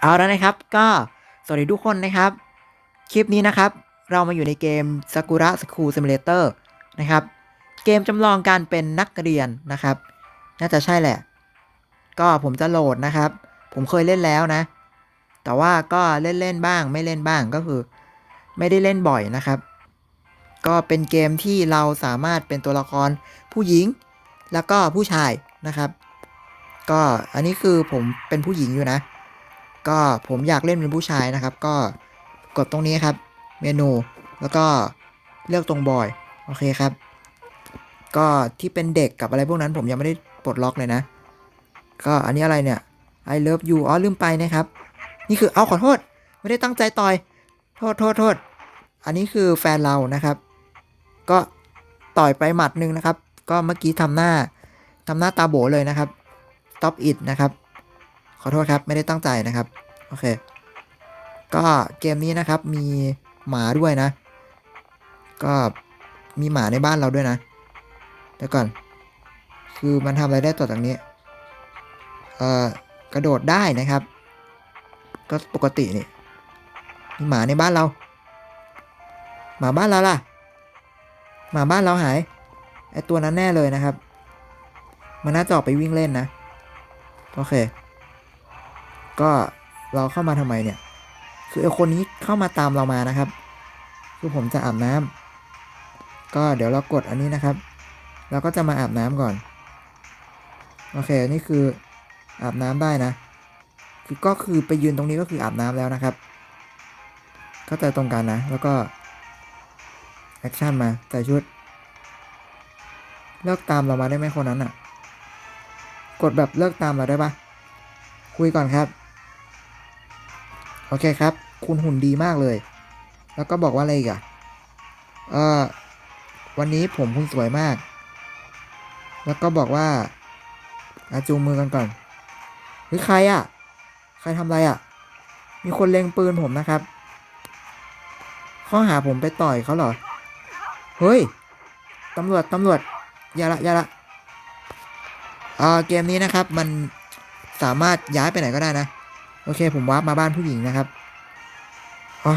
เอาแล้วนะครับ ก็สวัสดีทุกคนนะครับ คลิปนี้นะครับ เรามาอยู่ในเกม Sakura School Simulator นะครับ เกมจำลองการเป็นนักเรียนนะครับ น่าจะใช่แหละ ก็ผมจะโหลดนะครับ ผมเคยเล่นแล้วนะ แต่ว่าก็เล่นเล่นๆบ้าง ไม่เล่นบ้างก็คือ ไม่ได้เล่นบ่อยนะครับ ก็เป็นเกมที่เราสามารถเป็นตัวละครผู้หญิง แล้วก็ผู้ชายนะครับ ก็อันนี้คือผมเป็นผู้หญิงอยู่นะ ก็ผมอยากเล่นเป็นผู้ชายนะครับ ก็กดตรงนี้ครับ เมนูแล้วก็เลือกตรงบอยโอเคครับ ก็ที่เป็นเด็กกับอะไรพวกนั้นผมยังไม่ได้ปลดล็อกเลยนะ ก็อันนี้อะไรเนี่ย I love you อ๋อลืมไปนะครับ นี่คือเอาขอโทษ ไม่ได้ตั้งใจต่อย โทษโทษโทษ อันนี้คือแฟนเรานะครับ ก็ต่อยไปหมัดหนึ่งนะครับ ก็เมื่อกี้ทำหน้าทำหน้าตาโบเลยนะครับ stop it นะครับ ขอโทษครับ ไม่ได้ตั้งใจนะครับ โอเค ก็เกมนี้นะครับมีหมาด้วยนะ ก็มีหมาในบ้านเราด้วยนะเดี๋ยวก่อน คือมันทำอะไรได้ต่อจากนี้ เอ่อกระโดดได้นะครับ ก็ปกตินี่มีหมาในบ้านเรา หมาบ้านเราล่ะ หมาบ้านเราหายไอตัวนั้นแน่เลยนะครับ มันน่าจะออกไปวิ่งเล่นนะ โอเค ก็ เราเข้ามาทำไมเนี่ย คือคนนี้เข้ามาตามเรามานะครับ คือผมจะอาบน้ำก็เดี๋ยวเรากดอันนี้นะครับ เราก็จะมาอาบน้ำก่อน โอเค นี่คืออาบน้ำได้นะ คือก็คือไปยืนตรงนี้ก็คืออาบน้ำแล้วนะครับ เข้าใจตรงกันนะ แล้วก็แอคชั่นมาใส่ชุด เลิกตามเรามาได้ไหมคนนั้นอะ กดแบบเลิกตามเราได้ปะคุยก่อนครับ โอเคครับ คุณหุ่นดีมากเลย แล้วก็บอกว่าอะไรอีกอะเออวันนี้ผมคุณสวยมาก แล้วก็บอกว่าอาจูงมือกันก่อนเฮ้ยใครอะใครทำอะไรอะมีคนเล็งปืนผมนะครับ ข้อหาผมไปต่อยเขาเหรอ เฮ้ย ตำรวจ ตำรวจ อย่าละ อย่าละเอ่อเกมนี้นะครับ มันสามารถย้ายไปไหนก็ได้นะ โอเค ผมวาร์ปมาบ้านผู้หญิงนะครับอ๋อ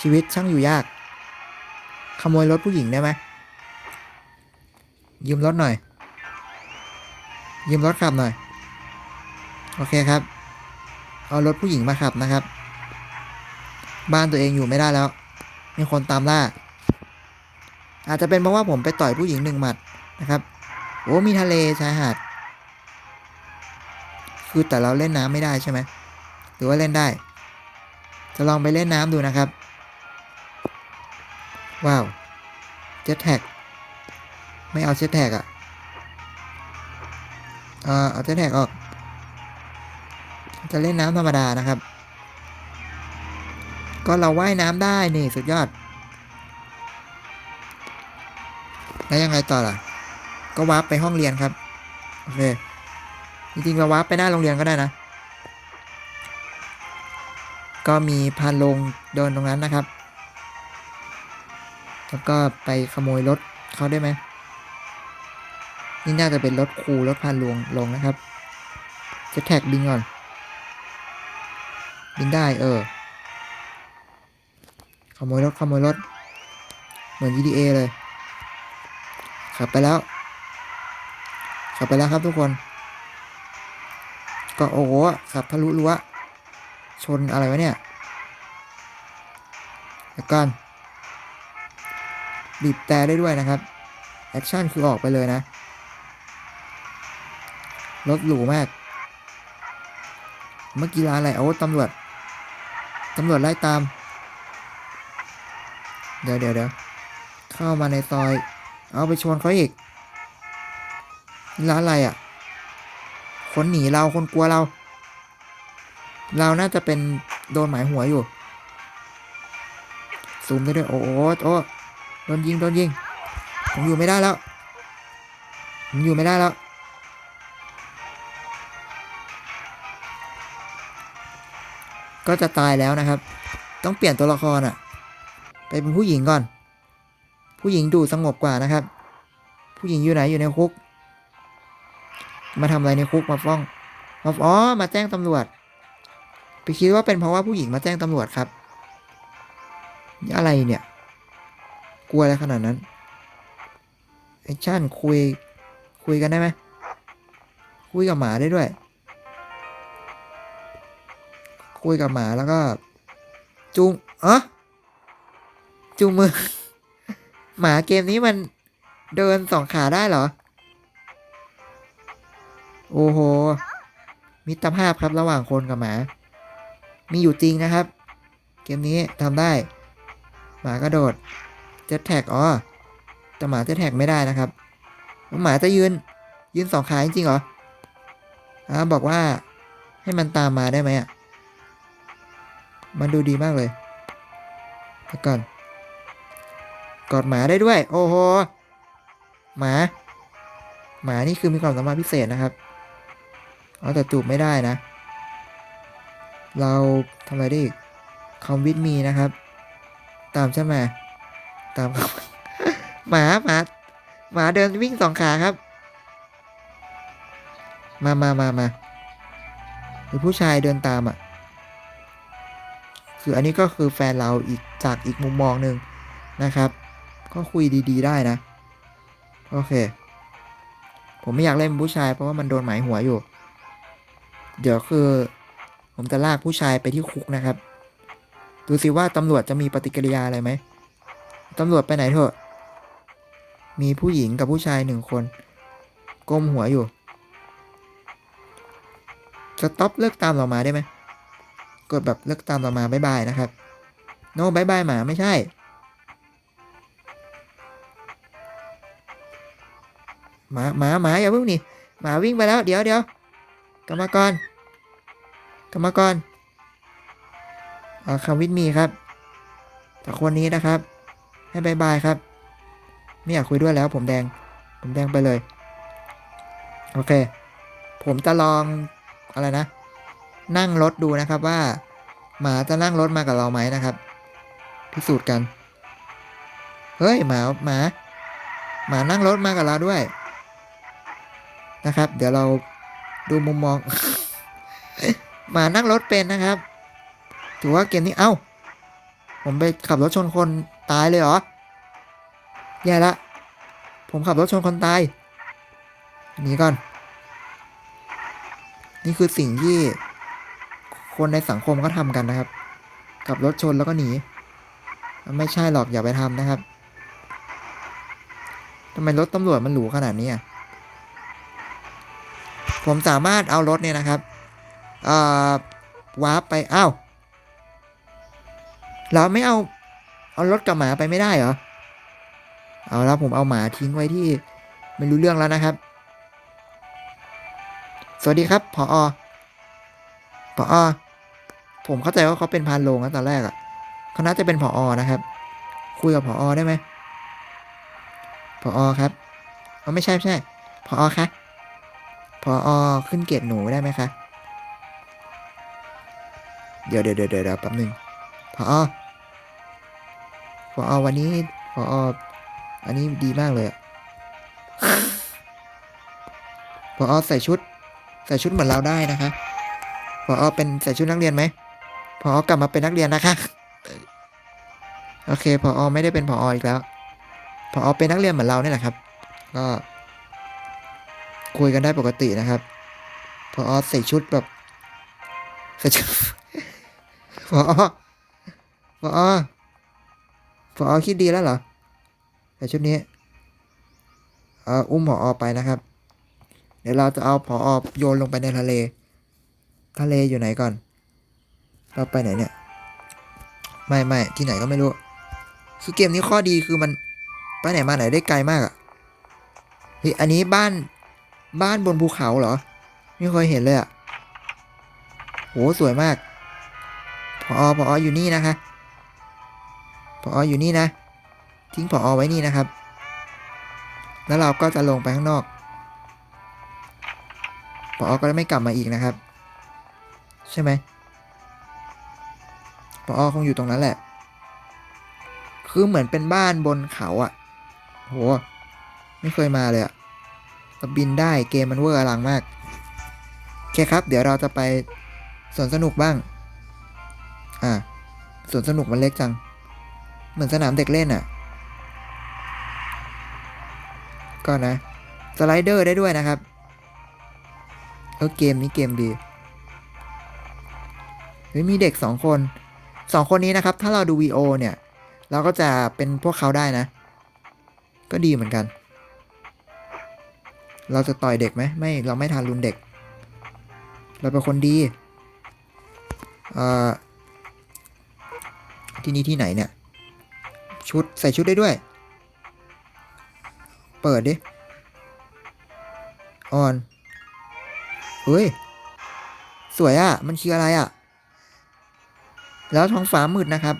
ชีวิตช่างอยู่ยาก ขโมยรถผู้หญิงได้ไหมยืมรถหน่อย ยืมรถขับหน่อย โอเคครับ เอารถผู้หญิงมาขับนะครับ บ้านตัวเองอยู่ไม่ได้แล้ว มีคนตามล่า อาจจะเป็นเพราะว่าผมไปต่อยผู้หญิงหนึ่งหมัดนะครับ โอ้มีทะเลชายหาด คือแต่เราเล่นน้ำไม่ได้ใช่ไหมหรือว่าเล่นได้ จะลองไปเล่นน้ำดูนะครับ ว้าวเจ็ตแท็กไม่เอาเจ็ตแท็กอะเอ่อเอาเจ็ตแท็กออก จะเล่นน้ำธรรมดานะครับ ก็เราว่ายน้ำได้นี่สุดยอด แล้วยังไงต่อล่ะ ก็วาร์ปไปห้องเรียนครับ โอเค จริงๆเราวาร์ปไปหน้าโรงเรียนก็ได้นะ ก็มีพานลงเดินตรงนั้นนะครับ แล้วก็ไปขโมยรถเขาได้ไหมนี่น่าจะเป็นรถครูรถพานลวงลงนะครับ จะแท็กบินก่อน บินได้เออ ขโมยรถขโมยรถ เหมือน GTA เลย ขับไปแล้ว ขับไปแล้วครับทุกคน ก็โอ้โหขับทะลุรั้วชนอะไรวะเนี่ยเดี๋ยวก่อนบีบแต่ได้ด้วยนะครับแอคชั่นคือออกไปเลยนะรถหรูมาก เมื่อกี้ร้านอะไรโอ้ตำรวจตำรวจไล่ตาม เดี๋ยวเดี๋ยวเดี๋ยวเข้ามาในซอย เอาไปชนเขาอีกนี่ร้านอะไรอะ คนหนีเราคนกลัวเรา เราน่าจะเป็นโดนหมายหัวอยู่ซูมได้ด้วยโอ้โหโอ้โดนยิงโดนยิงผมอยู่ไม่ได้แล้วผมอยู่ไม่ได้แล้วก็จะตายแล้วนะครับ ต้องเปลี่ยนตัวละครอะ ไปเป็นผู้หญิงก่อน ผู้หญิงดูสงบกว่านะครับ ผู้หญิงอยู่ไหนอยู่ในคุก มาทำอะไรในคุกมาฟ้องมาอ๋อมาแจ้งตำรวจ ไปคิดว่าเป็นเพราะว่าผู้หญิงมาแจ้งตำรวจครับนี่อะไรเนี่ย กลัวอะไรขนาดนั้นไอ้ชั่นคุย คุยกันได้ไหมคุยกับหมาได้ด้วย คุยกับหมาแล้วก็ จูงเอะจูงมือ หมาเกมนี้มันเดินสองขาได้เหรอ โอ้โห มิตรภาพครับระหว่างคนกับหมา มีอยู่จริงนะครับ เกมนี้ทำได้ หมากระโดดเจ็ตแท็กอ๋อแต่หมาเจ็ตแท็กไม่ได้นะครับแล้วหมาจะยืน ยืนสองขาจริงเหรออ่าบอกว่าให้มันตามมาได้ไหมอะ มันดูดีมากเลยเก่อน กอดหมาได้ด้วย โอ้โห หมา หมานี่คือมีความสามารถพิเศษนะครับ เอาแต่จูบไม่ได้นะ เราทำอะไรได้อีกคอมวิดมีนะครับ ตามฉันมตามหมาหมาหมาเดินวิ่งสองขาครับ มามามามาหรือผู้ชายเดินตามอะ คืออันนี้ก็คือแฟนเราอีกจากอีกมุมมองหนึ่งนะครับ ก็คุยดี ๆ ได้นะ โอเค ผมไม่อยากเล่นผู้ชายเพราะว่ามันโดนหมายหัวอยู่ เดี๋ยวคือ ผมจะลากผู้ชายไปที่คุกนะครับ ดูสิว่าตำรวจจะมีปฏิกิริยาอะไรไหมตำรวจไปไหนเถอะ มีผู้หญิงกับผู้ชายหนึ่งคน ก้มหัวอยู่ สต็อปเลิกตามเรามาได้ไหมกดแบบเลิกตามเรามาบายบายนะครับ โน้บายบายหมาไม่ใช่หมาหมาหมาอย่าเพิ่งหนี่หมาวิ่งไปแล้ว เดี๋ยวเดี๋ยวกรรมกร กรรมกรอ่าคำวิทมีครับแต่คนนี้นะครับ ให้บายบายครับ ไม่อยากคุยด้วยแล้ว ผมแดง ผมแดงไปเลย โอเค ผมจะลองอะไรนะ นั่งรถดูนะครับว่า หมาจะนั่งรถมากับเราไหมนะครับ พิสูจน์กัน เฮ้ยหมาหมา หมานั่งรถมากับเราด้วยนะครับ เดี๋ยวเราดูมุมมอง มานั่งรถเป็นนะครับ ถือว่าเกมนี้เอ้า ผมไปขับรถชนคนตายเลยเหรอ แย่ละ ผมขับรถชนคนตายหนีก่อน นี่คือสิ่งที่คนในสังคมก็ทำกันนะครับ ขับรถชนแล้วก็หนี ไม่ใช่หรอกอย่าไปทำนะครับทำไมรถตำรวจมันหรูขนาดนี้ ผมสามารถเอารถเนี่ยนะครับ วาร์ปไปอ้าวเราไม่เอา เอารถกับหมาไปไม่ได้เหรอ เอาแล้วผมเอาหมาทิ้งไว้ที่ ไม่รู้เรื่องแล้วนะครับ สวัสดีครับพออพออผมเข้าใจว่าเขาเป็นพานโรงนะตอนแรกอะ่ะเขาน่าจะเป็นพออนะครับ คุยกับพออได้ไหมพออครับเอาไม่ใช่ไม่ใช่พออคะพออขึ้นเกียรติหนูได้ไหมคะ เดี๋ยวเดี๋ยวเดี๋ยวเดี๋ยวแป๊บหนึงพออพออวันนี้พอออันนี้ดีมากเลยอะพออใส่ชุด ใส่ชุดเหมือนเราได้นะคะพออเป็นใส่ชุดนักเรียนไหมพออกลับมาเป็นนักเรียนนะคะโอเคพออไม่ได้เป็นพออีกแล้วพอเป็นนักเรียนเหมือนเราเนี่ยแหละครับ ก็คุยกันได้ปกตินะครับพอใส่ชุดแบบใส่ชุด พอพอพอคิดดีแล้วเหรอใส่ชุดนี้เอออุ้มพอไปนะครับ เดี๋ยวเราจะเอาพอโยนลงไปในทะเล ทะเลอยู่ไหนก่อน เราไปไหนเนี่ย ไม่ไม่ที่ไหนก็ไม่รู้คือเกมนี้ข้อดีคือมันไปไหนมาไหนได้ไกลมากอะ่ะเฮ้ยอันนี้บ้านบ้านบนภูเขาเหรอ ไม่เคยเห็นเลยอะ่ะโหสวยมาก พอพออยู่นี่นะคะพออยู่นี่นะ ทิ้งพอไว้นี่นะครับ แล้วเราก็จะลงไปข้างนอกพอก็ไม่กลับมาอีกนะครับ ใช่ไหมพอคงอยู่ตรงนั้นแหละ คือเหมือนเป็นบ้านบนเขาอะ่ะโหไม่เคยมาเลยอะ่ะบินได้เกมมันเวอร์อลังมากโอเคครับ เดี๋ยวเราจะไปสวนสนุกบ้าง อ่าสวนสนุกมันเล็กจัง เหมือนสนามเด็กเล่นอะ่ะ ก็นะ สไลเดอร์ได้ด้วยนะครับเออเกมนี้เกมดีเฮ้ยมีเด็กสองคนสองคนนี้นะครับ ถ้าเราดูวีโอเนี่ย เราก็จะเป็นพวกเขาได้นะ ก็ดีเหมือนกัน เราจะต่อยเด็กไหมไม่เราไม่ทานรุนเด็ก เราเป็นคนดี เอ่อ ที่นี่ที่ไหนเนี่ย ชุดใส่ชุดได้ด้วย เปิดดิออนเฮ้ย สวยอะ่ะ มันคืออะไรอะ่ะ แล้วท้องฟ้ามืดนะครับ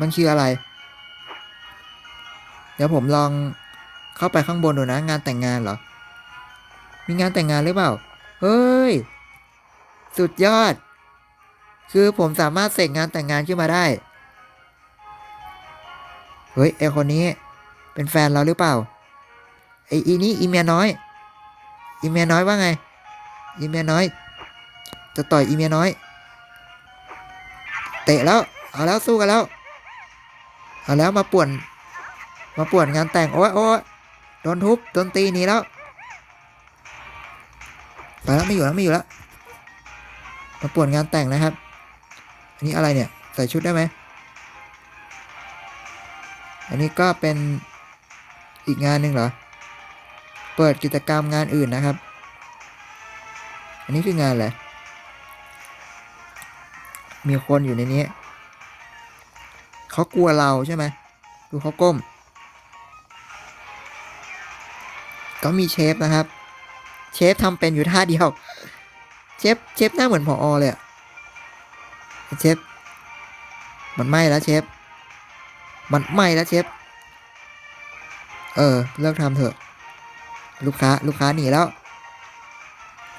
มันคืออะไร เดี๋ยวผมลองเข้าไปข้างบนดูนะ งานแต่งงานเหรอ มีงานแต่งงานหรือเปล่า เฮ้ย สุดยอด คือผมสามารถเสกงานแต่งงานขึ้นมาได้ เฮ้ยไอคนนี้ เป็นแฟนเราหรือเปล่า ไออีนี่อีเมียน้อย อีเมียน้อยว่าไง อีเมียน้อย จะต่อยอีเมียน้อย เตะแล้ว เอาแล้วสู้กันแล้ว เอาแล้วมาป่วน มาป่วนงานแต่งโอ้ยโอ้ยโดนทุบโดนตีหนีแล้วไปแล้วไม่อยู่แล้วไม่อยู่แล้วมาป่วนงานแต่งนะครับ นนี้อะไรเนี่ย ใส่ชุดได้ไหม อันนี้ก็เป็นอีกงานหนึ่งเหรอ เปิดกิจกรรมงานอื่นนะครับ อันนี้คืองานอะไร มีคนอยู่ในนี้ เขากลัวเราใช่ไหม ดูเขาก้ม ก็มีเชฟนะครับ เชฟทำเป็นอยู่ท่าเดียว เชฟ เชฟหน้าเหมือนผออเลยอะ เชฟ มันไหม้แล้วเชฟ มันไหม้แล้วเชฟ เออ เลิกทำเถอะ ลูกค้า ลูกค้าหนีแล้ว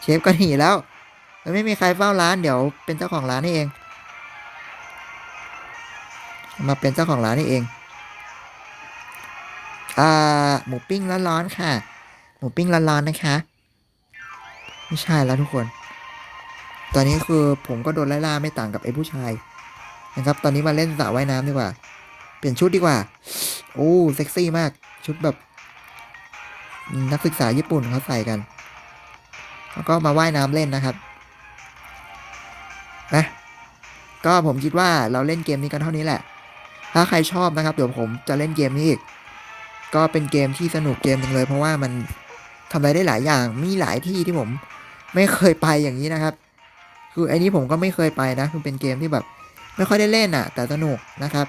เชฟก็หนีแล้ว มันไม่มีใครเฝ้าร้านเดี๋ยวเป็นเจ้าของร้านนี่เอง มาเป็นเจ้าของร้านนี่เอง อ่า หมูปิ้งร้อนๆค่ะ หมูปิ้งร้อนๆนะคะ ไม่ใช่แล้วทุกคน ตอนนี้คือผมก็โดนไล่ล่าไม่ต่างกับไอ้ผู้ชายนะครับ ตอนนี้มาเล่นสระว่ายน้ำดีกว่า เปลี่ยนชุดดีกว่า โอ้เซ็กซี่มาก ชุดแบบ นักศึกษาญี่ปุ่นเขาใส่กัน แล้วก็มาว่ายน้ำเล่นนะครับนะก็ผมคิดว่าเราเล่นเกมนี้กันเท่านี้แหละ ถ้าใครชอบนะครับ เดี๋ยวผมจะเล่นเกมนี้อีก ก็เป็นเกมที่สนุกเกมหนึ่งเลย เพราะว่ามันทำอะไรได้หลายอย่าง มีหลายที่ที่ผม ไม่เคยไปอย่างนี้นะครับ คือไอ้นี้ผมก็ไม่เคยไปนะคือเป็นเกมที่แบบ ไม่ค่อยได้เล่นอะ แต่สนุกนะครับ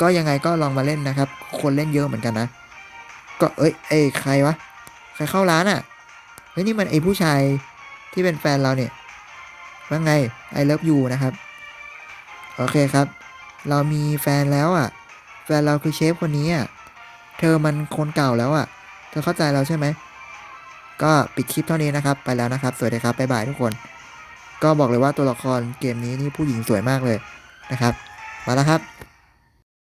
ก็ยังไงก็ลองมาเล่นนะครับ คนเล่นเยอะเหมือนกันนะ ก็เอ้ยเอ้ยใครวะใครเข้าร้านอะเฮ้ยนี่มันไอ้ผู้ชายที่เป็นแฟนเราเนี่ยว่าไง I love you นะครับ โอเคครับ เรามีแฟนแล้วอะ แฟนเราคือเชฟคนนี้อะเธอมันคนเก่าแล้วอะ เธอเข้าใจเราใช่ไหม ก็ปิดคลิปเท่านี้นะครับ ไปแล้วนะครับ สวัสดีครับ บ๊ายบายทุกคน ก็บอกเลยว่าตัวละครเกมนี้นี่ผู้หญิงสวยมากเลยนะครับ มาแล้วครับ